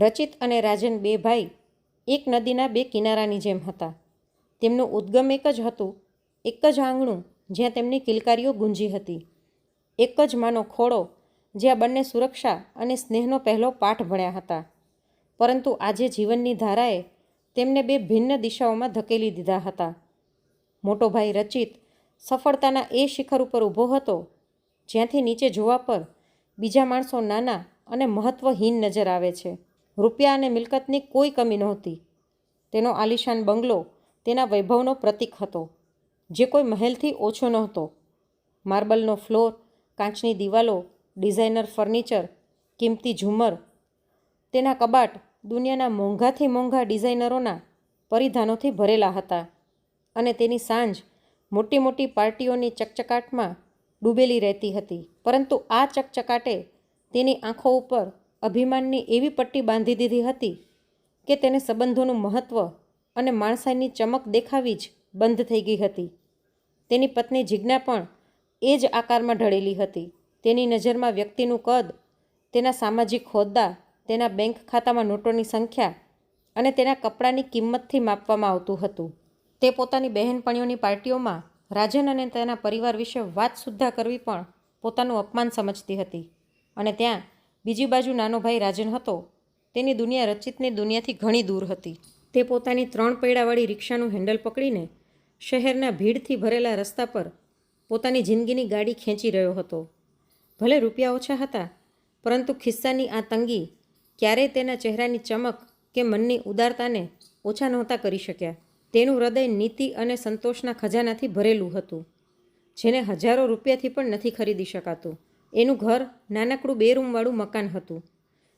રચિત અને રાજન બે ભાઈ એક નદીના બે કિનારાની જેમ હતા. તેમનું ઉદ્ગમ એક જ હતું, એક જ આંગણું જ્યાં તેમની કિલકારીઓ ગુંજી હતી. એક જ માનો ખોળો જ્યાં બંને સુરક્ષા અને સ્નેહનો પહેલો પાઠ ભણ્યા હતા. પરંતુ આજે જીવનની ધારાએ તેમને બે ભિન્ન દિશાઓમાં ધકેલી દીધા હતા. મોટો ભાઈ રચિત સફળતાના એ શિખર ઉપર ઊભો હતો, જ્યાંથી નીચે જોવા પર બીજા માણસો નાના અને મહત્વહીન નજર આવે છે. રૂપિયા અને મિલકતની કોઈ કમી નહોતી. તેનો આલિશાન બંગલો તેના વૈભવનો પ્રતીક હતો, જે કોઈ મહેલથી ઓછો નહોતો. માર્બલનો ફ્લોર, કાચની દિવાલો, ડિઝાઇનર ફર્નિચર, કિંમતી ઝુમર, તેના કબાટ દુનિયાના મોંઘાથી મોંઘા ડિઝાઇનરોના પરિધાનોથી ભરેલા હતા અને તેની સાંજ મોટી મોટી પાર્ટીઓની ચકચકાટમાં ડૂબેલી રહેતી હતી. પરંતુ આ ચકચકાટે તેની આંખો ઉપર અભિમાનની એવી પટ્ટી બાંધી દીધી હતી કે તેને સંબંધોનું મહત્ત્વ અને માણસાઈની ચમક દેખાવી જ બંધ થઈ ગઈ હતી. તેની પત્ની જિજ્ઞા પણ એ જ આકારમાં ઢળેલી હતી. તેની નજરમાં વ્યક્તિનું કદ, તેના સામાજિક હોદ્દા, તેના બેંક ખાતામાં નોટોની સંખ્યા અને તેના કપડાની કિંમતથી માપવામાં આવતું હતું. તે પોતાની બહેનપણીઓની પાર્ટીઓમાં રાજન અને તેના પરિવાર વિશે વાત સુદ્ધા કરવી પણ પોતાનું અપમાન સમજતી હતી અને ત્યાં બીજી બાજુ નાનો ભાઈ રાજન હતો, તેની દુનિયા રચિતની દુનિયાથી ઘણી દૂર હતી. તે પોતાની ત્રણ પૈડાવાળી રિક્ષાનું હેન્ડલ પકડીને શહેરના ભીડથી ભરેલા રસ્તા પર પોતાની જિંદગીની ગાડી ખેંચી રહ્યો હતો. ભલે રૂપિયા ઓછા હતા, પરંતુ ખિસ્સાની આ તંગી ક્યારેય તેના ચહેરાની ચમક કે મનની ઉદારતાને ઓછા નહોતા કરી શક્યા. તેનું હૃદય નીતિ અને સંતોષના ખજાનાથી ભરેલું હતું, જેને હજારો રૂપિયાથી પણ નથી ખરીદી શકાતું. એનું ઘર નાનકડું બે રૂમવાળું મકાન હતું.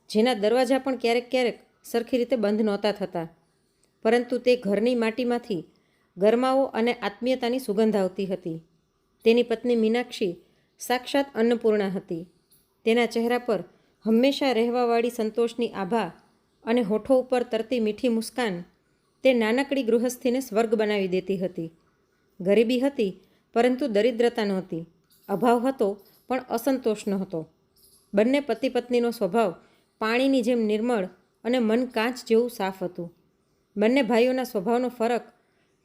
જેના દરવાજા પણ ક્યારેક ક્યારેક સરખી રીતે બંધ નહોતા થતા. પરંતુ તે ઘરની માટીમાંથી ગરમાવો અને આત્મીયતાની સુગંધ આવતી હતી. તેની પત્ની મીનાક્ષી સાક્ષાત અન્નપૂર્ણા હતી. તેના ચહેરા પર હંમેશા રહેવાવાળી સંતોષની આભા અને હોઠો ઉપર તરતી મીઠી મુસ્કાન તે નાનકડી ગૃહસ્થીને સ્વર્ગ બનાવી દેતી હતી. ગરીબી હતી, પરંતુ દરિદ્રતા નહોતી. અભાવ હતો પણ અસંતોષ નહોતો. બંને પતિ પત્નીનો સ્વભાવ પાણીની જેમ નિર્મળ અને મન કાચ જેવું સાફ હતું. બંને ભાઈઓના સ્વભાવનો ફરક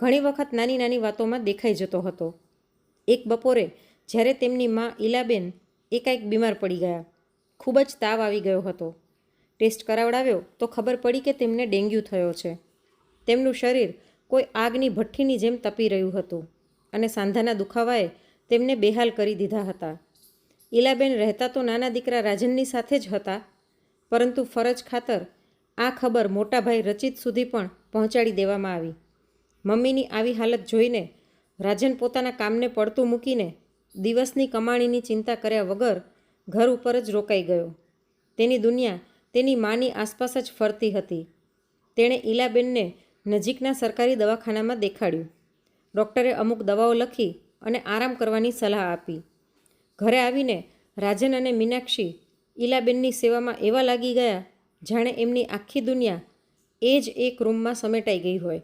ઘણી વખત નાની નાની વાતોમાં દેખાઈ જતો હતો. એક બપોરે જ્યારે તેમની મા ઈલાબેન એકાએક બીમાર પડી ગયા. ખૂબ જ તાવ આવી ગયો હતો. ટેસ્ટ કરાવડાવ્યો તો ખબર પડી કે તેમને ડેન્ગ્યુ થયો છે. તેમનું શરીર કોઈ આગની ભઠ્ઠીની જેમ તપી રહ્યું હતું અને સાંધાના દુખાવાએ તેમને બેહાલ કરી દીધા હતા. ઈલાબેન રહેતા તો નાના દીકરા રાજનની સાથે જ હતા, પરંતુ ફરજ ખાતર આ ખબર મોટાભાઈ રચિત સુધી પણ પહોંચાડી દેવામાં આવી. મમ્મીની આવી હાલત જોઈને રાજન પોતાના કામને પડતું મૂકીને દિવસની કમાણીની ચિંતા કર્યા વગર ઘર ઉપર જ રોકાઈ ગયો. તેની દુનિયા તેની માની આસપાસ જ ફરતી હતી. તેણે ઈલાબેનને નજીકના સરકારી દવાખાનામાં દેખાડ્યું. ડૉક્ટરે અમુક દવાઓ લખી અને આરામ કરવાની સલાહ આપી. ઘરે આવીને રાજન અને મીનાક્ષી ઈલાબેનની સેવામાં એવા લાગી ગયા, જાણે એમની આખી દુનિયા એ જ એક રૂમમાં સમેટાઈ ગઈ હોય.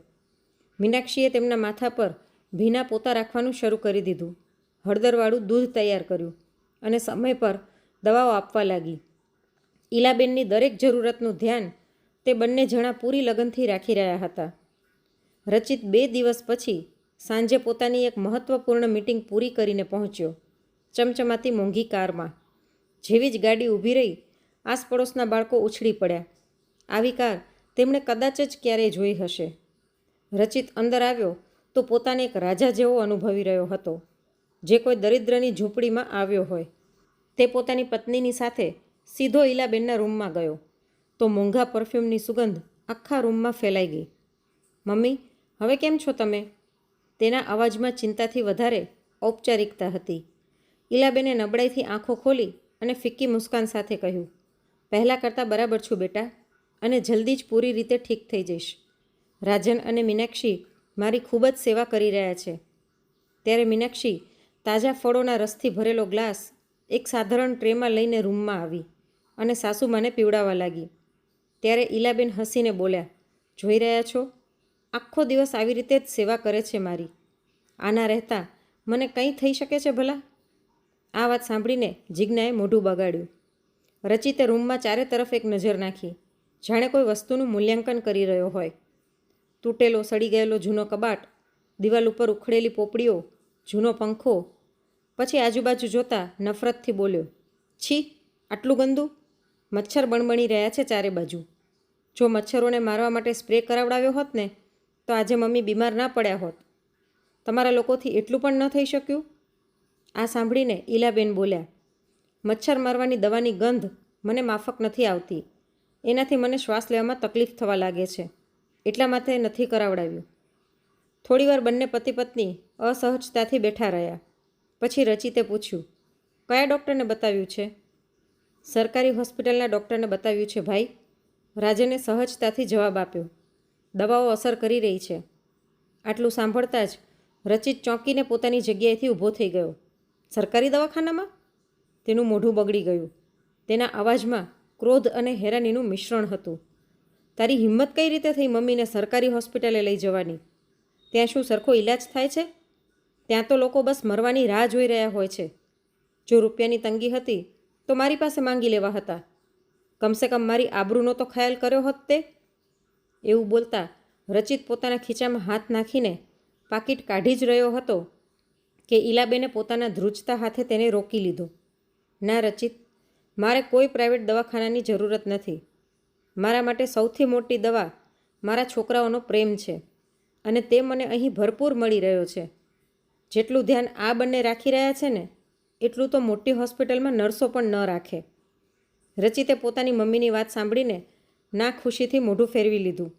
મીનાક્ષીએ તેમના માથા પર ભીના પોતા રાખવાનું શરૂ કરી દીધું. હળદરવાળું દૂધ તૈયાર કર્યું અને સમય પર દવાઓ આપવા લાગી. ઈલાબેનની દરેક જરૂરતનું ધ્યાન તે બંને જણા પૂરી લગનથી રાખી રહ્યા હતા. રચિત બે દિવસ પછી સાંજે પોતાની એક મહત્ત્વપૂર્ણ મિટિંગ પૂરી કરીને પહોંચ્યો. ચમચમાતી મોંઘી કારમાં. જેવી જ ગાડી ઊભી રહી આસપડોશના બાળકો ઉછળી પડ્યા. આવી કાર તેમણે કદાચ જ ક્યારેય જોઈ હશે. રચિત અંદર આવ્યો તો પોતાને એક રાજા જેવો અનુભવી રહ્યો હતો. જે કોઈ દરિદ્રની ઝૂંપડીમાં આવ્યો હોય. તે પોતાની પત્નીની સાથે સીધો ઈલાબેનના રૂમમાં ગયો. તો મોંઘા પરફ્યુમની સુગંધ આખા રૂમમાં ફેલાઈ ગઈ. મમ્મી, હવે કેમ છો તમે? તેના અવાજમાં ચિંતાથી વધારે ઔપચારિકતા હતી. ઈલાબેને નબળાઈથી આંખો ખોલી અને ફિક્કી મુસ્કાન સાથે કહ્યું, પહેલાં કરતાં બરાબર છું બેટા અને જલ્દી જ પૂરી રીતે ઠીક થઈ જઈશ. રાજન અને મીનાક્ષી મારી ખૂબ જ સેવા કરી રહ્યા છે. ત્યારે મીનાક્ષી તાજા ફળોના રસથી ભરેલો ગ્લાસ એક સાધારણ ટ્રેમાં લઈને રૂમમાં આવી અને સાસુ મને પીવડાવવા લાગી. ત્યારે ઈલાબેન હસીને બોલ્યા, જોઈ રહ્યા છો? આખો દિવસ આવી રીતે જ સેવા કરે છે મારી. આના રહેતા મને કંઈ થઈ શકે છે ભલા? આ વાત સાંભળીને જિજ્ઞાએ મોઢું બગાડ્યું. રચિતે રૂમમાં ચારે તરફ એક નજર નાખી. જાણે કોઈ વસ્તુનું મૂલ્યાંકન કરી રહ્યો હોય. તૂટેલો, સડી ગયેલો જૂનો કબાટ, દિવાલ ઉપર ઉખડેલી પોપડીઓ, જૂનો પંખો. પછી આજુબાજુ જોતા નફરતથી બોલ્યો, છી, આટલું ગંદુ? મચ્છર બણબણી રહ્યા છે ચારે બાજુ. જો મચ્છરોને મારવા માટે સ્પ્રે કરાવડાવ્યો હોત ને, તો આજે મમ્મી બીમાર ના પડ્યા હોત. તમારા લોકોથી એટલું પણ ન થઈ શક્યું? આ સાંભળીને ઈલાબેન બોલ્યા, મચ્છર મારવાની દવાની ગંધ મને માફક નથી આવતી. એનાથી મને શ્વાસ લેવામાં તકલીફ થવા લાગે છે. એટલા માટે નથી કરાવડાવ્યું. થોડીવાર બંને પતિ પત્ની અસહજતાથી બેઠા રહ્યા. પછી રચિતે પૂછ્યું, કયા ડૉક્ટરને બતાવ્યું છે? સરકારી હોસ્પિટલના ડૉક્ટરને બતાવ્યું છે, ભાઈ. રાજને સહજતાથી જવાબ આપ્યો, દવાઓ અસર કરી રહી છે. આટલું સાંભળતા જ રચિત ચોંકીને પોતાની જગ્યાએથી ઊભો થઈ ગયો. સરકારી દવાખાનામાં? તેનું મોઢું બગડી ગયું. તેના અવાજમાં ક્રોધ અને હેરાનીનું મિશ્રણ હતું. તારી હિંમત કઈ રીતે થઈ મમ્મીને સરકારી હોસ્પિટલે લઈ જવાની? ત્યાં શું સરખો ઈલાજ થાય છે? ત્યાં તો લોકો બસ મરવાની રાહ જોઈ રહ્યા હોય છે. જો રૂપિયાની તંગી હતી, તો મારી પાસે માંગી લેવા હતા. કમસે કમ મારી આબરૂનો તો ખ્યાલ કર્યો હોત તે. એવું બોલતા રચિત પોતાના ખીચામાં હાથ નાખીને પાકીટ કાઢી જ રહ્યો હતો. કે ઈલાબેને પોતાના ધ્રુજતા હાથે તેને રોકી લીધો. ના રચિત, મારે કોઈ પ્રાઇવેટ દવાખાનાની જરૂરત નથી. મારા માટે સૌથી મોટી દવા મારા છોકરાઓનો પ્રેમ છે અને તે મને અહીં ભરપૂર મળી રહ્યો છે. જેટલું ધ્યાન આ બંને રાખી રહ્યા છે ને, એટલું તો મોટી હોસ્પિટલમાં નર્સો પણ ન રાખે. રચિતે પોતાની મમ્મીની વાત સાંભળીને ના ખુશીથી મોઢું ફેરવી લીધું.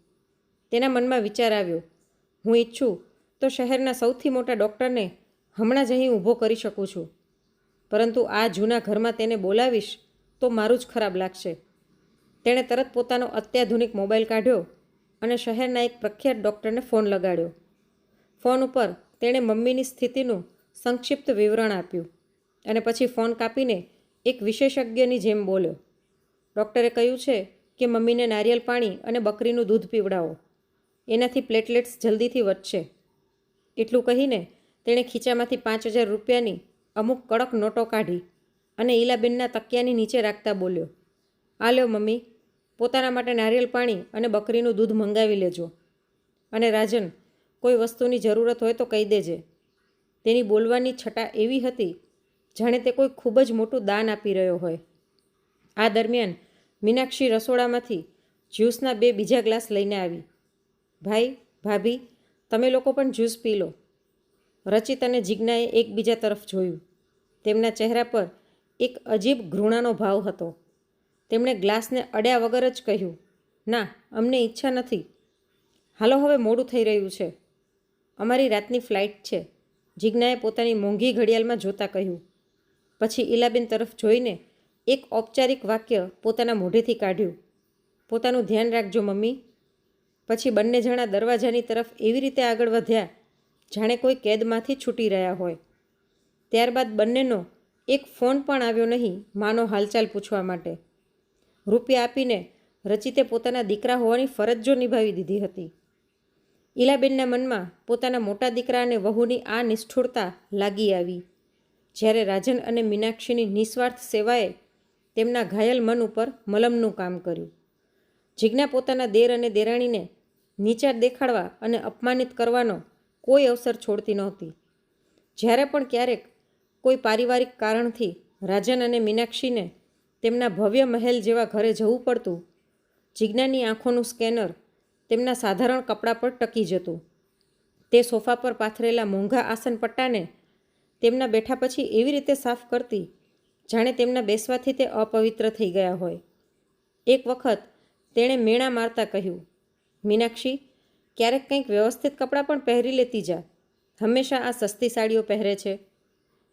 તેના મનમાં વિચાર આવ્યો, હું ઈચ્છું તો શહેરના સૌથી મોટા ડૉક્ટરને હમણાં જ અહીં ઊભો કરી શકું છું. પરંતુ આ જૂના ઘરમાં તેને બોલાવીશ તો મારું જ ખરાબ લાગશે. તેણે તરત પોતાનો અત્યાધુનિક મોબાઈલ કાઢ્યો અને શહેરના એક પ્રખ્યાત ડૉક્ટરને ફોન લગાડ્યો. ફોન ઉપર તેણે મમ્મીની સ્થિતિનું સંક્ષિપ્ત વિવરણ આપ્યું અને પછી ફોન કાપીને એક વિશેષજ્ઞની જેમ બોલ્યો. ડૉક્ટરે કહ્યું છે કે મમ્મીને નારિયેલ પાણી અને બકરીનું દૂધ પીવડાવો. એનાથી પ્લેટલેટ્સ જલ્દીથી વધશે. એટલું કહીને તેણે ખીચામાંથી પાંચ હજાર રૂપિયાની અમુક કડક નોટો કાઢી અને ઈલાબેનના તકિયાની નીચે રાખતા બોલ્યો, આ લ્યો મમ્મી, પોતાના માટે નારિયેલ પાણી અને બકરીનું દૂધ મંગાવી લેજો. અને રાજન, કોઈ વસ્તુની જરૂરત હોય તો કહી દેજે. તેની બોલવાની છટા એવી હતી જાણે તે કોઈ ખૂબ જ મોટું દાન આપી રહ્યો હોય. આ દરમિયાન મીનાક્ષી રસોડામાંથી જ્યુસના બે બીજા ગ્લાસ લઈને આવી. ભાઈ, ભાભી, તમે લોકો પણ જ્યુસ પી લો. રચિત અને જિજ્ઞાએ એકબીજા તરફ જોયું. તેમના ચહેરા પર એક અજીબ ઘૃણાનો ભાવ હતો. તેમણે ગ્લાસને અડ્યા વગર જ કહ્યું, ના, અમને ઈચ્છા નથી. હાલો હવે મોડું થઈ રહ્યું છે. અમારી રાતની ફ્લાઇટ છે. જિજ્ઞાએ પોતાની મોંઘી ઘડિયાળમાં જોતા કહ્યું. પછી ઈલાબેન તરફ જોઈને એક ઔપચારિક વાક્ય પોતાના મોઢેથી કાઢ્યું. પોતાનું ધ્યાન રાખજો મમ્મી. પછી બંને જણા દરવાજાની તરફ એવી રીતે આગળ વધ્યા જાણે કોઈ કેદમાંથી છૂટી રહ્યા હોય. ત્યારબાદ બંનેનો એક ફોન પણ આવ્યો નહીં માનો હાલચાલ પૂછવા માટે. રૂપિયા આપીને રચિતે પોતાના દીકરા હોવાની ફરજ જો નિભાવી દીધી હતી. ઈલાબેનના મનમાં પોતાના મોટા દીકરા અને વહુની આ નિષ્ઠુરતા લાગી આવી. જ્યારે રાજન અને મીનાક્ષીની નિસ્વાર્થ સેવાએ તેમના ઘાયલ મન ઉપર મલમનું કામ કર્યું. જિજ્ઞા પોતાના દેર અને દેરાણીને નીચા દેખાડવા અને અપમાનિત કરવાનો કોઈ અવસર છોડતી નહોતી. જ્યારે પણ ક્યારેક કોઈ પારિવારિક કારણથી રાજન અને મીનાક્ષીને તેમના ભવ્ય મહેલ જેવા ઘરે જવું પડતું, જિજ્ઞાની આંખોનું સ્કેનર તેમના સાધારણ કપડાં પર ટકી જતું. તે સોફા પર પાથરેલા મોંઘા આસન પટ્ટાને તેમના બેઠા પછી એવી રીતે સાફ કરતી, જાણે તેમના બેસવાથી તે અપવિત્ર થઈ ગયા હોય. એક વખત તેણે મેણા મારતા કહ્યું, મીનાક્ષી ક્યારેક કંઈક વ્યવસ્થિત કપડાં પણ પહેરી લેતી જા. હંમેશા આ સસ્તી સાડીઓ પહેરે છે.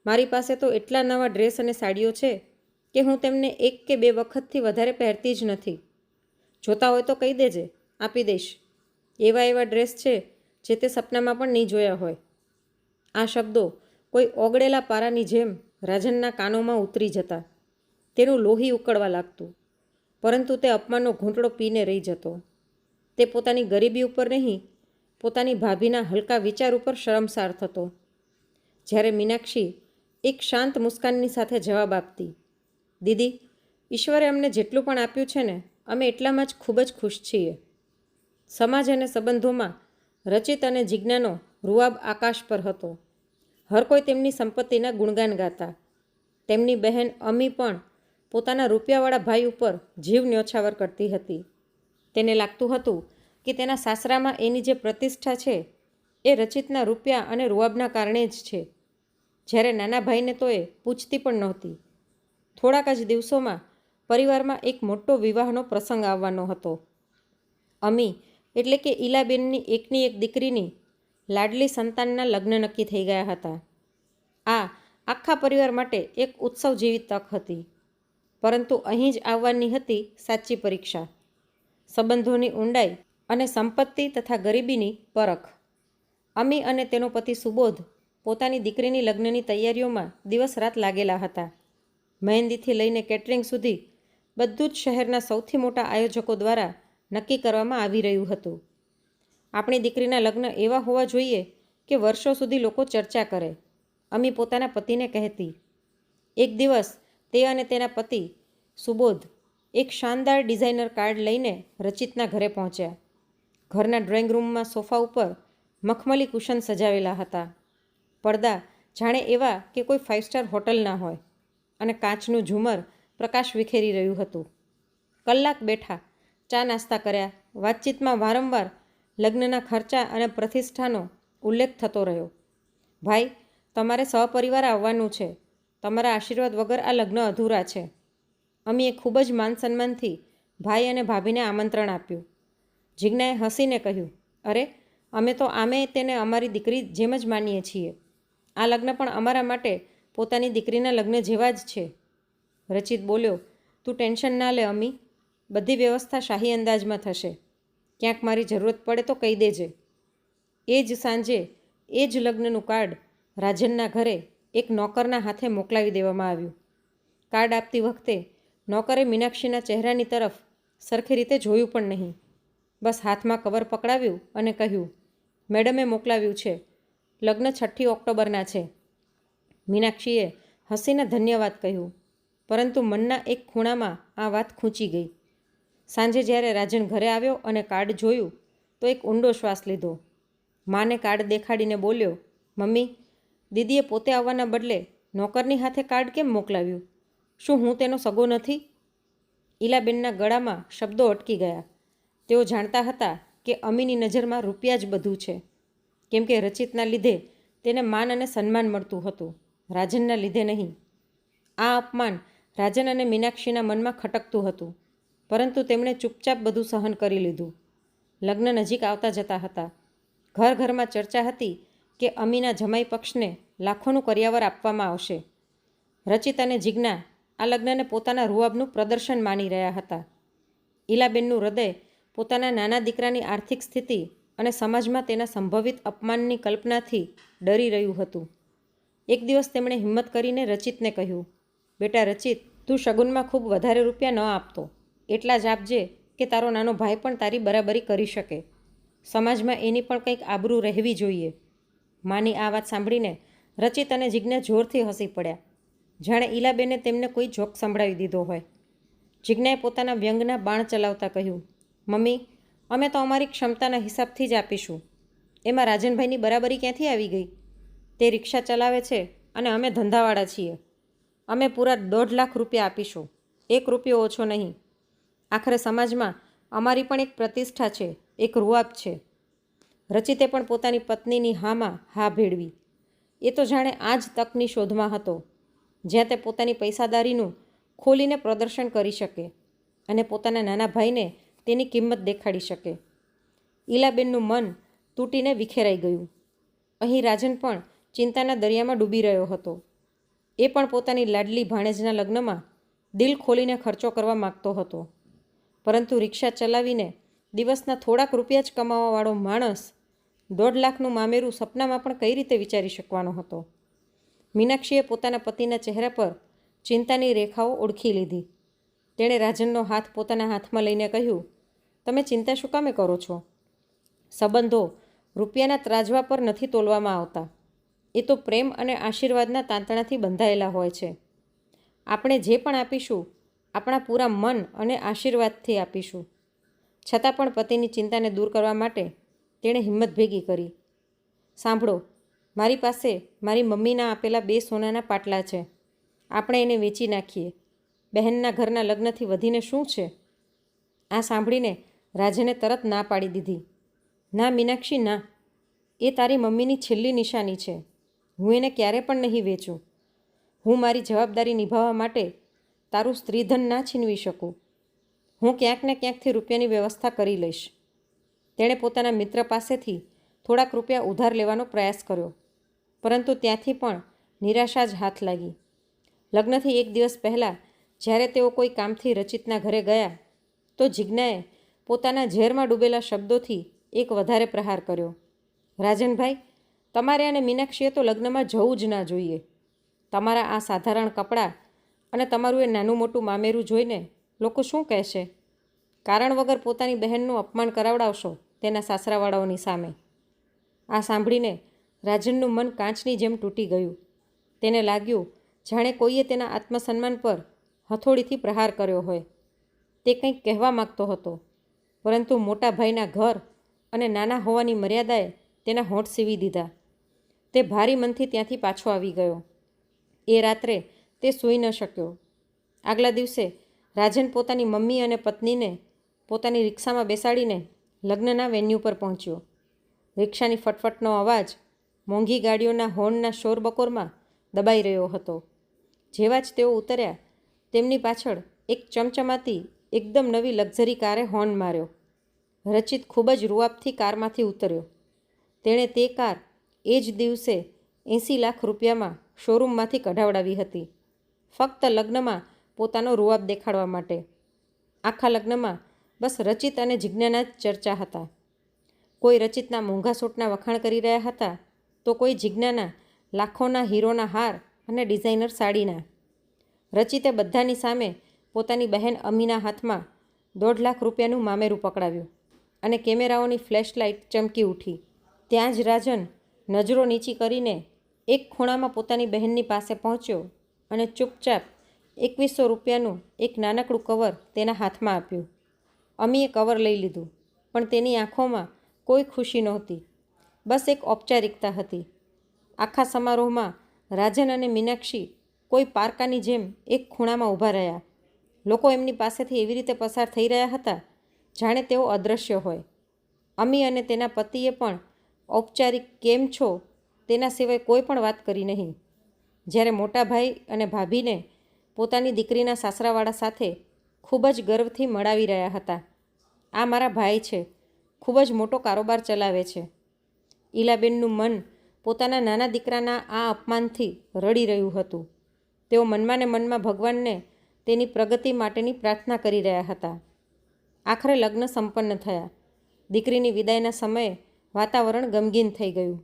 મારી પાસે તો એટલા નવા ડ્રેસ અને સાડીઓ છે કે હું તેમને એક કે બે વખતથી વધારે પહેરતી જ નથી. જોતા હોય તો કહી દેજે, આપી દઈશ. એવા એવા ડ્રેસ છે જે તે સપનામાં પણ નહીં જોયા હોય. આ શબ્દો કોઈ ઓગળેલા પારાની જેમ રાજનના કાનોમાં ઉતરી જતા. તેનું લોહી ઉકળવા લાગતું. પરંતુ તે અપમાનનો ઘૂંટડો પીને રહી જતો. તે પોતાની ગરીબી ઉપર નહીં, પોતાની ભાભીના હલકા વિચાર ઉપર શરમસાર થતો. જ્યારે મીનાક્ષી એક શાંત મુસ્કાનની સાથે જવાબ આપતી, દીદી, ઈશ્વરે અમને જેટલું પણ આપ્યું છે ને, અમે એટલામાં જ ખૂબ જ ખુશ છીએ. સમાજ અને સંબંધોમાં રચિત અને જિજ્ઞાનો રૂઆબ આકાશ પર હતો. હર કોઈ તેમની સંપત્તિના ગુણગાન ગાતા. તેમની બહેન અમી પણ પોતાના રૂપિયાવાળા ભાઈ ઉપર જીવ ન્યોછાવર કરતી હતી. તેને લાગતું હતું કે તેના સાસરામાં એની જે પ્રતિષ્ઠા છે એ રચિતના રૂપિયા અને રૂઆબના કારણે જ છે. જ્યારે નાના ભાઈને તો એ પૂછતી પણ નહોતી. થોડાક જ દિવસોમાં પરિવારમાં એક મોટો વિવાહનો પ્રસંગ આવવાનો હતો. અમી, એટલે કે ઈલાબેનની એકની એક દીકરીની લાડલી સંતાનના લગ્ન નક્કી થઈ ગયા હતા. આ આખા પરિવાર માટે એક ઉત્સવ જેવી તક હતી. પરંતુ અહીં જ આવવાની હતી સાચી પરીક્ષા. સંબંધોની ઊંડાઈ અને સંપત્તિ તથા ગરીબીની પરખ. અમી અને તેનો પતિ સુબોધ પોતાની દીકરીની લગ્નની તૈયારીઓમાં દિવસ રાત લાગેલા હતા. મહેંદીથી લઈને કેટરિંગ સુધી બધું જ શહેરના સૌથી મોટા આયોજકો દ્વારા નક્કી કરવામાં આવી રહ્યું હતું. આપણી દીકરીના લગ્ન એવા હોવા જોઈએ કે વર્ષો સુધી લોકો ચર્ચા કરે. અમી પોતાના પતિને કહેતી, એક દિવસ તે અને તેના પતિ સુબોધ એક શાનદાર ડિઝાઇનર કાર્ડ લઈને રચિતના ઘરે પહોંચ્યા. ઘરના ડ્રોઈંગ રૂમમાં સોફા ઉપર મખમલી કુશન સજાવેલા હતા. પડદા જાણે એવા કે કોઈ ફાઇવ સ્ટાર હોટલના હોય અને કાચનું ઝુમર પ્રકાશ વિખેરી રહ્યું હતું. કલાક બેઠા, ચા નાસ્તા કર્યા, વાતચીતમાં વારંવાર લગ્નના ખર્ચા અને પ્રતિષ્ઠાનો ઉલ્લેખ થતો રહ્યો. ભાઈ, તમારે સહપરિવાર આવવાનું છે. તમારા આશીર્વાદ વગર આ લગ્ન અધૂરા છે. અમીએ ખૂબ જ માન સન્માનથી ભાઈ અને ભાભીને આમંત્રણ આપ્યું. જિજ્ઞાએ હસીને કહ્યું, અરે, અમે તો આમે તેને અમારી દીકરી જેમ જ માનીએ છીએ. આ લગ્ન પણ અમારા માટે પોતાની દીકરીના લગ્ન જેવા જ છે. રચિત બોલ્યો, તું ટેન્શન ના લે અમી, બધી વ્યવસ્થા શાહી અંદાજમાં થશે. ક્યાંક મારી જરૂરત પડે તો કહી દેજે. એ જ સાંજે, એ જ લગ્નનું કાર્ડ રાજનના ઘરે એક નોકરના હાથે મોકલાવી દેવામાં આવ્યું. કાર્ડ આપતી વખતે નોકરે મીનાક્ષીના ચહેરાની તરફ સરખી રીતે જોયું પણ નહીં. બસ હાથમાં કવર પકડાવ્યું અને કહ્યું, મેડમે મોકલાવ્યું છે. લગ્ન છઠ્ઠી ઓક્ટોબરના છે. મીનાક્ષીએ હસીને ધન્યવાદ કહ્યું, પરંતુ મનના એક ખૂણામાં આ વાત ખૂંચી ગઈ. સાંજે જ્યારે રાજન ઘરે આવ્યો અને કાર્ડ જોયું, તો એક ઊંડો શ્વાસ લીધો. માને કાર્ડ દેખાડીને બોલ્યો, મમ્મી, દીદીએ પોતે આવવાના બદલે નોકરની હાથે કાર્ડ કેમ મોકલાવ્યું? શું હું તેનો સગો નથી? ઈલાબેનના ગળામાં શબ્દો અટકી ગયા. તેઓ જાણતા હતા કે અમીની નજરમાં રૂપિયા જ બધું છે. કેમ કે રચિતના લીધે તેને માન અને સન્માન મળતું હતું. રાજનના લીધે નહીં. આ અપમાન રાજન અને મીનાક્ષીના મનમાં ખટકતું હતું. પરંતુ તેમણે ચૂપચાપ બધું સહન કરી લીધું. લગ્ન નજીક આવતા જતા હતા. ઘર ઘરમાં ચર્ચા હતી કે અમીના જમાઈ પક્ષને લાખોનું કર્યાવર આપવામાં આવશે. રચિત અને જિજ્ઞા આ લગ્નને પોતાના રૂઆબનું પ્રદર્શન માની રહ્યા હતા. ઈલાબેનનું હૃદય પોતાના નાના દીકરાની આર્થિક સ્થિતિ અને સમાજમાં તેના સંભવિત અપમાનની કલ્પનાથી ડરી રહ્યું હતું. એક દિવસ તેમણે હિંમત કરીને રચિતને કહ્યું, બેટા રચિત, તું શગુનમાં ખૂબ વધારે રૂપિયા ન આપતો. એટલા જ આપજે કે તારો નાનો ભાઈ પણ તારી બરાબરી કરી શકે. સમાજમાં એની પણ કંઈક આબરૂ રહેવી જોઈએ. માની આ વાત સાંભળીને રચિત અને જિજ્ઞા જોરથી હસી પડ્યા. જાણે ઈલાબેને તેમને કોઈ જોક સંભળાવી દીધો હોય. જિજ્ઞાએ પોતાના વ્યંગના બાણ ચલાવતા કહ્યું, મમ્મી, અમે તો અમારી ક્ષમતાના હિસાબથી જ આપીશું. એમાં રાજનભાઈની બરાબરી ક્યાંથી આવી ગઈ? તે રિક્ષા ચલાવે છે અને અમે ધંધાવાળા છીએ. અમે પૂરા દોઢ લાખ રૂપિયા આપીશું. એક રૂપિયો ઓછો નહીં. આખરે સમાજમાં અમારી પણ એક પ્રતિષ્ઠા છે, એક રૂઆબ છે. રચિતે પણ પોતાની પત્નીની હામાં હા ભેળવી. એ તો જાણે આ જ તકની શોધમાં હતો. જ્યાં તે પોતાની પૈસાદારીનું ખોલીને પ્રદર્શન કરી શકે અને પોતાના નાના ભાઈને તેની કિંમત દેખાડી શકે. ઈલાબેનનું મન તૂટીને વિખેરાઈ ગયું. અહીં રાજન પણ ચિંતાના દરિયામાં ડૂબી રહ્યો હતો. એ પણ પોતાની લાડલી ભાણેજના લગ્નમાં દિલ ખોલીને ખર્ચો કરવા માગતો હતો. પરંતુ રિક્ષા ચલાવીને દિવસના થોડાક રૂપિયા જ કમાવાવાળો માણસ દોઢ લાખનું મામેરું સપનામાં પણ કઈ રીતે વિચારી શકવાનો હતો? મીનાક્ષીએ પોતાના પતિના ચહેરા પર ચિંતાની રેખાઓ ઓળખી લીધી. તેણે રાજનનો હાથ પોતાના હાથમાં લઈને કહ્યું, તમે ચિંતા શું કામે કરો છો? સંબંધો રૂપિયાના ત્રાજવા પર નથી તોલવામાં આવતા. એ તો પ્રેમ અને આશીર્વાદના તાંતણાથી બંધાયેલા હોય છે. આપણે જે પણ આપીશું, આપણા પૂરા મન અને આશીર્વાદથી આપીશું. છતાં પણ પતિની ચિંતાને દૂર કરવા માટે તેણે હિંમત ભેગી કરી. સાંભળો મારી પાસે મારી મમ્મીના આપેલા બે સોનાના પાટલા છે. આપણે એને વેચી નાખીએ. બહેનના ઘરના લગ્નથી વધીને શું છે? આ સાંભળીને રાજને તરત ના પાડી દીધી. ના મીનાક્ષી, ના. એ તારી મમ્મીની છેલ્લી નિશાની છે. હું એને ક્યારે પણ નહીં વેચું. હું મારી જવાબદારી નિભાવવા માટે તારું સ્ત્રીધન ના છીનવી શકું. હું ક્યાંક ને ક્યાંકથી રૂપિયાની વ્યવસ્થા કરી લઈશ. તેણે પોતાના મિત્ર પાસેથી થોડાક રૂપિયા ઉધાર લેવાનો પ્રયાસ કર્યો. પરંતુ ત્યાંથી પણ નિરાશા જ હાથ લાગી. લગ્નથી એક દિવસ પહેલાં જ્યારે તેઓ કોઈ કામથી રચિતના ઘરે ગયા, તો જિજ્ઞાએ પોતાના ઝેરમાં ડૂબેલા શબ્દોથી એક વધારે પ્રહાર કર્યો. રાજનભાઈ, તમારે અને મીનાક્ષીએ તો લગ્નમાં જવું જ ના જોઈએ. તમારા આ સાધારણ કપડાં અને તમારું એ નાનું મોટું મામેરું જોઈને લોકો શું કહેશે? કારણ વગર પોતાની બહેનનું અપમાન કરાવડાવશો તેના સાસરાવાળાઓની સામે. આ સાંભળીને રાજનનું મન કાચની જેમ તૂટી ગયું. તેને લાગ્યું, જાણે કોઈએ તેના આત્મસન્માન પર હથોડીથી પ્રહાર કર્યો હોય. તે કંઈક કહેવા માગતો હતો, પરંતુ મોટા ભાઈના ઘર અને નાના હોવાની મર્યાદાએ તેના હોઠ સીવી દીધા. તે ભારી મનથી ત્યાંથી પાછો આવી ગયો. એ રાત્રે તે સૂઈ ન શક્યો. આગલા દિવસે રાજન પોતાની મમ્મી અને પત્નીને પોતાની રિક્ષામાં બેસાડીને લગ્નના વેન્યુ પર પહોંચ્યો. રિક્ષાની ફટફટનો અવાજ મોંઘી ગાડીઓના હોર્નના શોરબકોરમાં દબાઈ રહ્યો હતો. જેવા જ તેઓ ઉતર્યા, તેમની પાછળ એક ચમચમાતી, એકદમ નવી લક્ઝરી કારે હોર્ન માર્યો. રચિત ખૂબ જ રૂઆબથી કારમાંથી ઉતર્યો. તેણે તે કાર એ જ દિવસે એંસી લાખ રૂપિયામાં શોરૂમમાંથી કઢાવડાવી હતી. ફક્ત લગ્નમાં પોતાનો રૂઆબ દેખાડવા માટે. આખા લગ્નમાં બસ રચિત અને જિજ્ઞાના જ ચર્ચા હતા. કોઈ રચિતના મોંઘા સૂટના વખાણ કરી રહ્યા હતા તો કોઈ જિજ્ઞાના, લાખોના હીરોના હાર અને ડિઝાઇનર સાડીના. રચિતે બધાની સામે પોતાની બહેન અમીના હાથમાં દોઢ લાખ રૂપિયાનું મામેરું પકડાવ્યું અને કેમેરાઓની ફ્લેશલાઇટ ચમકી ઉઠી. ત્યાં જ રાજન નજરો નીચી કરીને એક ખૂણામાં પોતાની બહેનની પાસે પહોંચ્યો અને ચૂપચાપ એકવીસો રૂપિયાનું એક નાનકડું કવર તેના હાથમાં આપ્યું. અમીએ કવર લઈ લીધું, પણ તેની આંખોમાં કોઈ ખુશી નહોતી. બસ એક ઔપચારિકતા હતી. આખા સમારોહમાં રાજન અને મીનાક્ષી કોઈ પારકાની જેમ એક ખૂણામાં ઊભા રહ્યા. લોકો એમની પાસેથી એવી રીતે પસાર થઈ રહ્યા હતા, જાણે તેઓ અદૃશ્ય હોય. અમી અને તેના પતિએ પણ, ઔપચારિક કેમ છો તેના સિવાય કોઈ પણ વાત કરી નહીં. જ્યારે મોટા ભાઈ અને ભાભીને પોતાની દીકરીના સાસરાવાળા સાથે ખૂબ જ ગર્વથી મળાવી રહ્યા હતા. આ મારા ભાઈ છે, ખૂબ જ મોટો કારોબાર ચલાવે છે. ઈલાબેનનું મન પોતાના નાના દીકરાના આ અપમાનથી રડી રહ્યું હતું. તેઓ મનમાં ને મનમાં ભગવાનને તેની પ્રગતિ માટેની પ્રાર્થના કરી રહ્યા હતા. આખરે લગ્ન સંપન્ન થયા. દીકરીની વિદાયના સમયે વાતાવરણ ગમગીન થઈ ગયું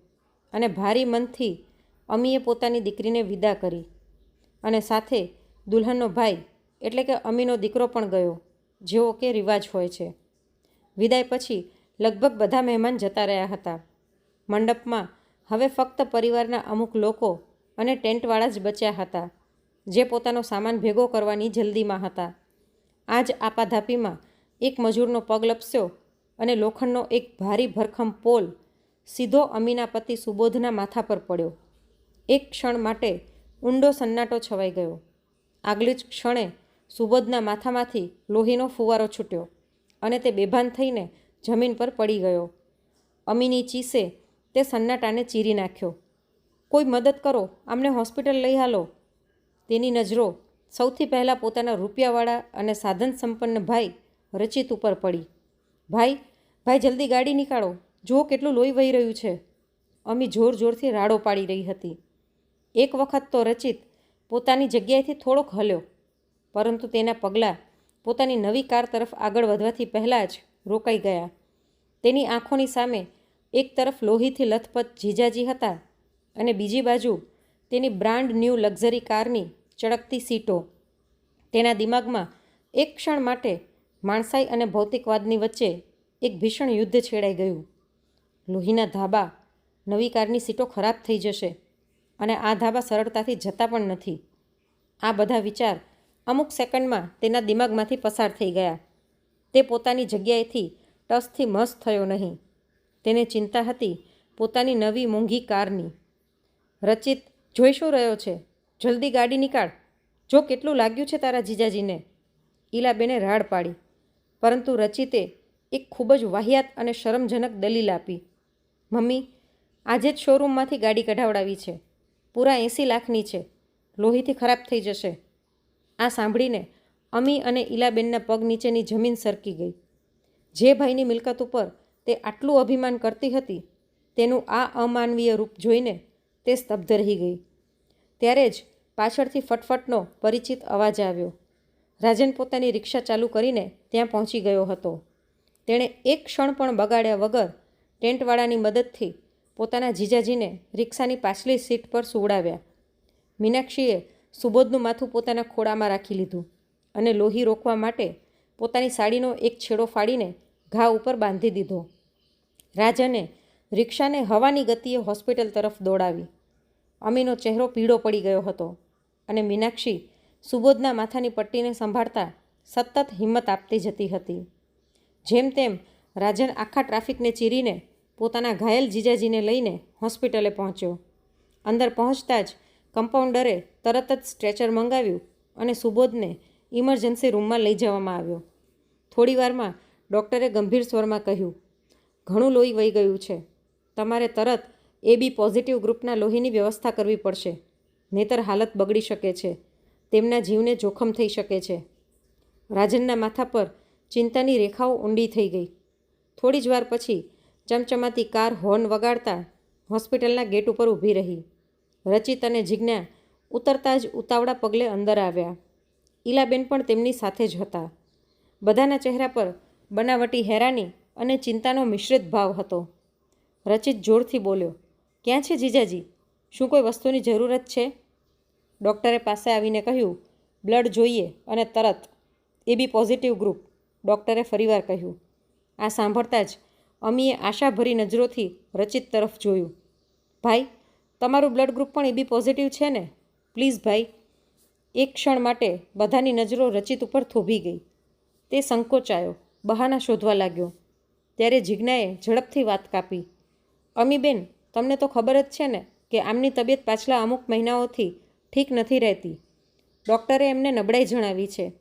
અને ભારી મનથી અમીએ પોતાની દીકરીને વિદા કરી. અને સાથે દુલ્હનનો ભાઈ એટલે કે અમીનો દીકરો પણ ગયો, જેવો કે રિવાજ હોય છે. વિદાય પછી લગભગ બધા મહેમાન જતા રહ્યા હતા. મંડપમાં. હવે ફક્ત પરિવારના અમુક લોકો અને ટેન્ટવાળા જ બચ્યા હતા, જે પોતાનો સામાન ભેગો કરવાની જલ્દીમાં હતા. આ જ આપાધાપીમાં એક મજૂરનો પગ લપસ્યો અને લોખંડનો એક ભારી ભરખમ પોલ સીધો અમીના પતિ સુબોધના માથા પર પડ્યો. એક ક્ષણ માટે ઊંડો સન્નાટો છવાઈ ગયો. આગલી જ ક્ષણે સુબોધના માથામાંથી લોહીનો ફુવારો છૂટ્યો અને તે બેભાન થઈને જમીન પર પડી ગયો. અમીની ચીસે તે સન્નાટાને ચીરી નાખ્યો. કોઈ મદદ કરો અમને હોસ્પિટલ લઈ હાલો. તેની નજરો સૌથી પહેલાં પોતાના રૂપિયાવાળા અને સાધન સંપન્ન ભાઈ રચિત ઉપર પડી. ભાઈ ભાઈ જલ્દી ગાડી નીકાળો. જુઓ કેટલું લોહી વહી રહ્યું છે. અમી જોર જોરથી રાડો પાડી રહી હતી. એક વખત તો રચિત પોતાની જગ્યાએથી થોડોક હલ્યો, પરંતુ તેના પગલાં પોતાની નવી કાર તરફ આગળ વધવાથી પહેલાં જ રોકાઈ ગયા. તેની આંખોની સામે એક તરફ લોહીથી લથપથ જીજાજી હતા અને બીજી બાજુ તેની બ્રાન્ડ ન્યૂ લક્ઝરી કારની ચળકતી સીટો. તેના દિમાગમાં એક ક્ષણ માટે માણસાઈ અને ભૌતિકવાદની વચ્ચે એક ભીષણ યુદ્ધ છેડાઈ ગયું. લોહીના ધાબા નવી કારની સીટો ખરાબ થઈ જશે અને આ ધાબા સરળતાથી જતા પણ નથી. આ બધા વિચાર અમુક સેકન્ડમાં તેના દિમાગમાંથી પસાર થઈ ગયા. તે પોતાની જગ્યાએથી ટસથી મસ્ત થયો નહીં. તેને ચિંતા હતી પોતાની નવી મોંઘી કારની. રચિત જોઈ શું રહ્યો છે. જલ્દી ગાડી નીકાળ. જો કેટલું લાગ્યું છે તારા જીજાજીને? ઈલાબેને રાડ પાડી. પરંતુ રચિતે એક ખૂબ જ વાહિયાત અને શરમજનક દલીલ આપી. મમ્મી, આજે જ શોરૂમમાંથી ગાડી કઢાવડાવી છે. પૂરા એંસી લાખની છે. લોહીથી ખરાબ થઈ જશે. આ સાંભળીને અમી અને ઈલાબેનના પગ નીચેની જમીન સરકી ગઈ. જે ભાઈની મિલકત ઉપર તે આટલું અભિમાન કરતી હતી, તેનું આ અમાનવીય રૂપ જોઈને તે સ્તબ્ધ રહી ગઈ. ત્યારે જ પાછળથી ફટફટનો પરિચિત અવાજ આવ્યો. રાજન પોતાની રિક્ષા ચાલુ કરીને ત્યાં પહોંચી ગયો હતો. તેણે એક ક્ષણ પણ બગાડ્યા વગર ટેન્ટવાળાની મદદથી પોતાના જીજાજીને રિક્ષાની પાછલી સીટ પર સુવડાવ્યા. મીનાક્ષીએ સુબોધનું માથું પોતાના ખોળામાં રાખી લીધું અને લોહી રોકવા માટે પોતાની સાડીનો એક છેડો ફાડીને ઘા ઉપર બાંધી દીધો. રાજને રિક્ષાને હવાની ગતિએ હોસ્પિટલ તરફ દોડાવી. અમીનો ચહેરો પીળો પડી ગયો હતો અને મીનાક્ષી સુબોધના માથાની પટ્ટીને સંભાળતા સતત હિંમત આપતી જતી હતી. જેમ તેમ રાજન આખા ટ્રાફિકને ચીરીને પોતાના ઘાયલ જીજાજીને લઈને હોસ્પિટલે પહોંચ્યો. અંદર પહોંચતા જ કમ્પાઉન્ડરે તરત જ સ્ટ્રેચર મંગાવ્યું અને સુબોધને ઇમરજન્સી રૂમમાં લઈ જવામાં આવ્યો. થોડીવારમાં ડૉક્ટરે ગંભીર સ્વરમાં કહ્યું, ઘણું લોહી વહી ગયું છે. તમારે તરત એ બી પોઝિટિવ ગ્રુપના લોહીની વ્યવસ્થા કરવી પડશે. નહીતર હાલત બગડી શકે છે. તેમના જીવને જોખમ થઈ શકે છે. રાજનના માથા પર ચિંતાની રેખાઓ ઊંડી થઈ ગઈ. થોડી જ વાર પછી ચમચમાતી કાર હોર્ન વગાડતા હોસ્પિટલના ગેટ ઉપર ઊભી રહી. રચિત અને જિજ્ઞા ઉતરતા જ ઉતાવળા પગલે અંદર આવ્યા. ઈલાબેન પણ તેમની સાથે જ હતા. બધાના ચહેરા પર બનાવટી હેરાની અને ચિંતાનો મિશ્રિત ભાવ હતો. રચિત જોરથી બોલ્યો, ક્યાં છે જીજાજી? શું કોઈ વસ્તુની જરૂરત છે? ડૉક્ટરે પાસે આવીને કહ્યું, બ્લડ જોઈએ અને તરત. એ બી પોઝિટિવ ગ્રુપ, ડૉક્ટરે ફરીવાર કહ્યું. આ સાંભળતા જ અમીએ આશાભરી નજરોથી રચિત તરફ જોયું. ભાઈ, તમારું બ્લડ ગ્રુપ પણ એ બી પોઝિટિવ છે ને? પ્લીઝ ભાઈ. એક ક્ષણ માટે બધાની નજરો રચિત ઉપર થોભી ગઈ. તે સંકોચાયો. બહાના શોધવા લાગ્યો. ત્યારે જિજ્ઞાએ ઝડપથી વાત કાપી. અમીબેન, તમને તો ખબર જ છે ને કે આમની તબિયત પાછલા અમુક મહિનાઓથી ઠીક નથી રહેતી. ડૉક્ટરે એમને નબળાઈ જણાવી છે.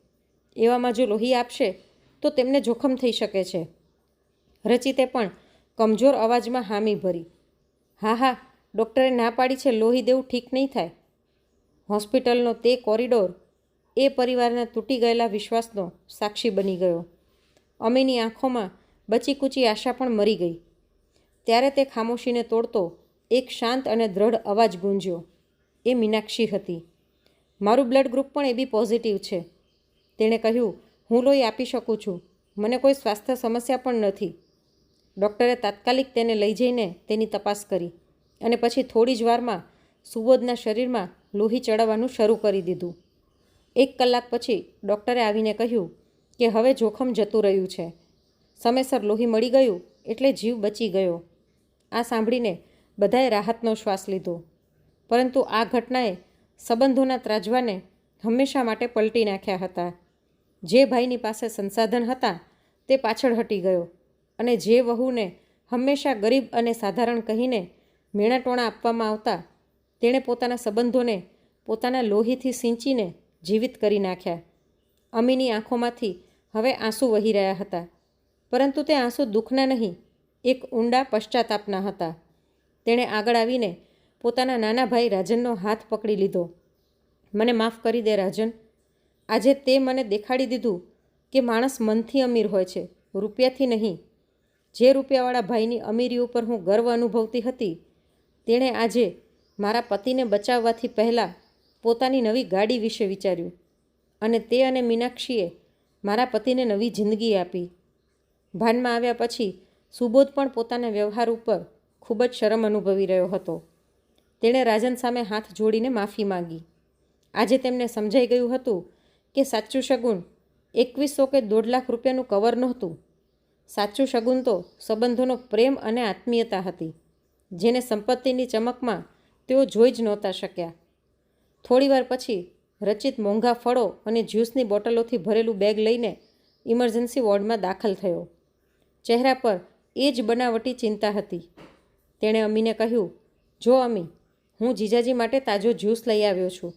એવામાં જો લોહી આપશે, તો તેમને જોખમ થઈ શકે છે. રચિતે પણ કમજોર અવાજમાં હામી ભરી. હા હા, ડૉક્ટરે ના પાડી છે લોહી દેવું ઠીક નહીં થાય. હોસ્પિટલનો તે કોરિડોર એ પરિવારના તૂટી ગયેલા વિશ્વાસનો સાક્ષી બની ગયો. અમીની આંખોમાં બચીકૂચી આશા પણ મરી ગઈ. ત્યારે તે ખામોશીને તોડતો એક શાંત અને દ્રઢ અવાજ ગુંજ્યો. એ મીનાક્ષી હતી. મારું બ્લડ ગ્રુપ પણ એ બી પોઝિટિવ છે. તેણે કહ્યું, હું લોહી આપી શકું છું. મને કોઈ સ્વાસ્થ્ય સમસ્યા પણ નથી. ડૉક્ટરે તાત્કાલિક તેને લઈ જઈને તેની તપાસ કરી અને પછી થોડી જ વારમાં સુબોધના શરીરમાં લોહી ચડાવવાનું શરૂ કરી દીધું. એક કલાક પછી ડૉક્ટરે આવીને કહ્યું કે હવે જોખમ જતું રહ્યું છે. સમયસર લોહી મળી ગયું એટલે જીવ બચી ગયો. આ સાંભળીને બધાએ રાહતનો શ્વાસ લીધો. પરંતુ આ ઘટનાએ સંબંધોના ત્રાજવાને હંમેશા માટે પલટી નાખ્યા હતા. જે ભાઈની પાસે સંસાધન હતા તે પાછળ હટી ગયો અને જે વહુને હંમેશા ગરીબ અને સાધારણ કહીને મેણાટોણા આપવામાં આવતા તેણે પોતાના સંબંધોને પોતાના લોહીથી સિંચીને જીવિત કરી નાખ્યા. અમીની આંખોમાંથી હવે આંસુ વહી રહ્યા હતા. પરંતુ તે આંસુ દુઃખના નહીં, એક ઊંડા પશ્ચાતાપના હતા. તેણે આગળ આવીને પોતાના નાના ભાઈ રાજનનો હાથ પકડી લીધો. મને માફ કરી દે રાજન. આજે તે મને દેખાડી દીધું કે માણસ મનથી અમીર હોય છે, રૂપિયાથી નહીં. જે રૂપિયાવાળા ભાઈની અમીરી ઉપર હું ગર્વ અનુભવતી હતી, તેણે આજે મારા પતિને બચાવવાથી પહેલાં પોતાની નવી ગાડી વિશે વિચાર્યું. અને તે અને મીનાક્ષીએ મારા પતિને નવી જિંદગી આપી. ભાનમાં આવ્યા પછી સુબોધ પણ પોતાના વ્યવહાર ઉપર ખૂબ જ શરમ અનુભવી રહ્યો હતો. તેણે રાજન સામે હાથ જોડીને માફી માંગી. આજે તેમને સમજાઈ ગયું હતું કે સાચું શગુન એકવીસો કે દોઢ લાખ રૂપિયાનું કવર નહોતું. સાચું શગુન તો સંબંધોનો પ્રેમ અને આત્મીયતા હતી, જેને સંપત્તિની ચમકમાં તેઓ જોઈ જ નહોતા શક્યા. થોડીવાર પછી રચિત મોંઘા ફળો અને જ્યુસની બોટલોથી ભરેલું બેગ લઈને ઇમરજન્સી વોર્ડમાં દાખલ થયો. ચહેરા પર એ જ બનાવટી ચિંતા હતી. તેણે અમીને કહ્યું, જો અમી, હું જીજાજી માટે તાજો જ્યુસ લઈ આવ્યો છું.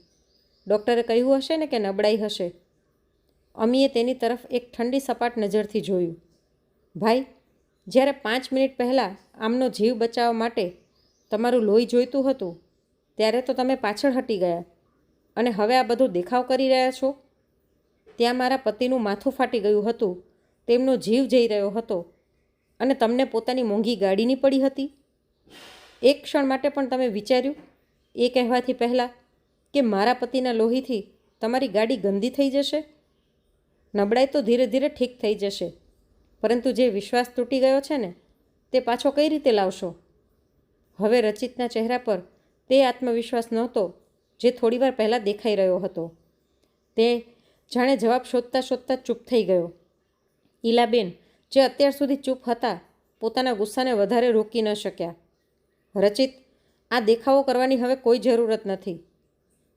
ડૉક્ટરે કહ્યું હશે ને કે નબળાઈ હશે. અમીએ તેની તરફ એક ઠંડી સપાટ નજરથી જોયું. ભાઈ, જ્યારે પાંચ મિનિટ પહેલાં આમનો જીવ બચાવવા માટે તમારું લોહી જોઈતું હતું, ત્યારે તો તમે પાછળ હટી ગયા. અને હવે આ બધું દેખાવ કરી રહ્યા છો? ત્યાં મારા પતિનું માથું ફાટી ગયું હતું, તેમનો જીવ જઈ રહ્યો હતો અને તમને પોતાની મોંઘી ગાડીની પડી હતી? એક ક્ષણ માટે પણ તમે વિચાર્યું, એ કહેવાથી પહેલાં કે મારા પતિના લોહીથી તમારી ગાડી ગંદી થઈ જશે? નબળાઈ તો ધીરે ધીરે ઠીક થઈ જશે, પરંતુ જે વિશ્વાસ તૂટી ગયો છે ને, તે પાછો કઈ રીતે લાવશો? હવે રચિતના ચહેરા પર તે આત્મવિશ્વાસ નહોતો જે થોડીવાર પહેલાં દેખાઈ રહ્યો હતો. તે જાણે જવાબ શોધતા શોધતા ચૂપ થઈ ગયો. ઈલાબેન, જે અત્યાર સુધી ચૂપ હતા, પોતાના ગુસ્સાને વધારે રોકી ન શક્યા. રચિત, આ દેખાવો કરવાની હવે કોઈ જરૂરત નથી.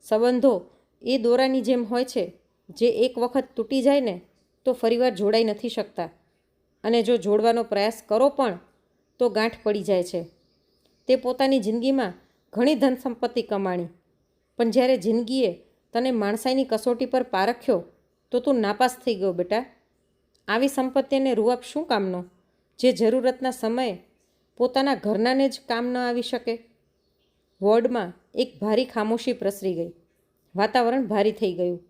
સંબંધો એ દોરાની જેમ હોય છે, જે એક વખત તૂટી જાય ને, તો ફરીવાર જોડાઈ નથી શકતા. અને જો જોડવાનો પ્રયાસ કરો પણ, તો ગાંઠ પડી જાય છે. તે પોતાની જિંદગીમાં ઘણી ધન સંપત્તિ કમાણી. પણ જ્યારે જિંદગીએ તને માણસાઈની કસોટી પર પારખ્યો તો તું નાપાસ થઈ ગયો બેટા. આવી સંપત્તિને રૂઆપ શું કામનો? જે જરૂરતના સમયે પોતાના ઘરનાને જ કામ ન આવી શકે. વોર્ડમાં એક ભારી ખામોશી પ્રસરી ગઈ. વાતાવરણ ભારી થઈ ગયું.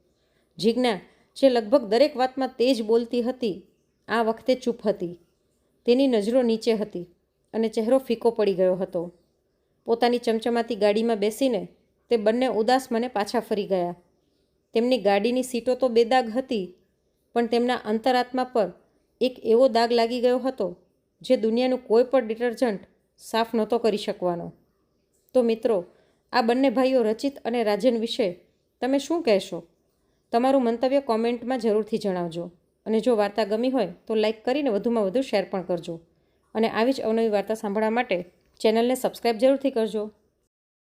જિજ્ઞા, જે લગભગ દરેક વાતમાં તેજ બોલતી હતી, આ વખતે ચૂપ હતી. તેની નજરો નીચે હતી અને ચહેરો ફીકો પડી ગયો હતો. પોતાની ચમચમાતી ગાડીમાં બેસીને તે બંને ઉદાસ મને પાછા ફરી ગયા. તેમની ગાડીની સીટો તો બેદાગ હતી, પણ તેમના અંતરાત્મા પર એક એવો દાગ લાગી ગયો હતો, જે દુનિયાનું કોઈ પણ ડિટર્જન્ટ સાફ નહોતો કરી શકવાનો. તો મિત્રો, આ બંને ભાઈઓ રચિત અને રાજન વિશે તમે શું કહેશો? તમારું મંતવ્ય કોમેન્ટમાં જરૂરથી જણાવજો. અને જો વાર્તા ગમી હોય, તો લાઇક કરીને વધુમાં વધુ શેર પણ કરજો. અને આવી જ અવનવી વાર્તા સાંભળવા માટે ચેનલને સબસ્ક્રાઈબ જરૂરથી કરજો.